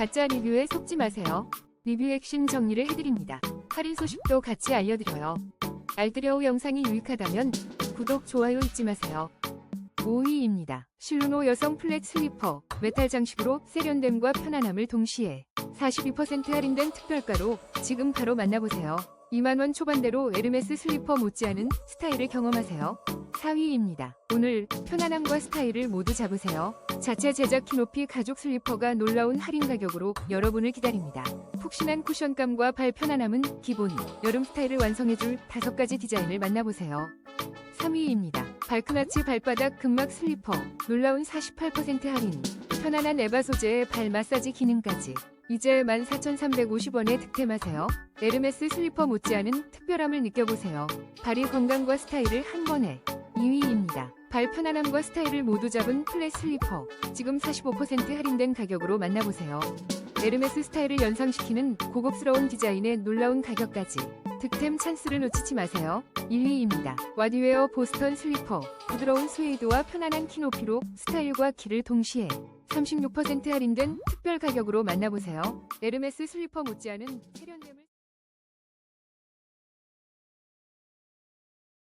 가짜 리뷰에 속지 마세요. 리뷰 핵심 정리를 해드립니다. 할인 소식도 같이 알려드려요. 알뜰여우 영상이 유익하다면 구독, 좋아요 잊지 마세요. 5위입니다. 실루노 여성 플랫 슬리퍼, 메탈 장식으로 세련됨과 편안함을 동시에 42% 할인된 특별가로 지금 바로 만나보세요. 2만원 초반대로 에르메스 슬리퍼 못지않은 스타일을 경험하세요. 4위입니다. 오늘 편안함과 스타일을 모두 잡으세요. 자체 제작 키높이 가죽 슬리퍼가 놀라운 할인 가격으로 여러분을 기다립니다. 푹신한 쿠션감과 발 편안함은 기본, 여름 스타일을 완성해줄 다섯 가지 디자인을 만나보세요. 3위입니다. 발크나치 발바닥 근막 슬리퍼, 놀라운 48% 할인, 편안한 에바 소재의 발 마사지 기능까지. 이제 14,350원에 득템하세요. 에르메스 슬리퍼 못지않은 특별함을 느껴보세요. 발이 건강과 스타일을 한 번에. 2위입니다. 발 편안함과 스타일을 모두 잡은 플랫 슬리퍼. 지금 45% 할인된 가격으로 만나보세요. 에르메스 스타일을 연상시키는 고급스러운 디자인에 놀라운 가격까지. 득템 찬스를 놓치지 마세요. 1위입니다. 와디웨어 보스턴 슬리퍼. 부드러운 스웨이드와 편안한 키높이로 스타일과 키를 동시에 36% 할인된 특별 가격으로 만나보세요. 에르메스 슬리퍼 못지않은 세련됨을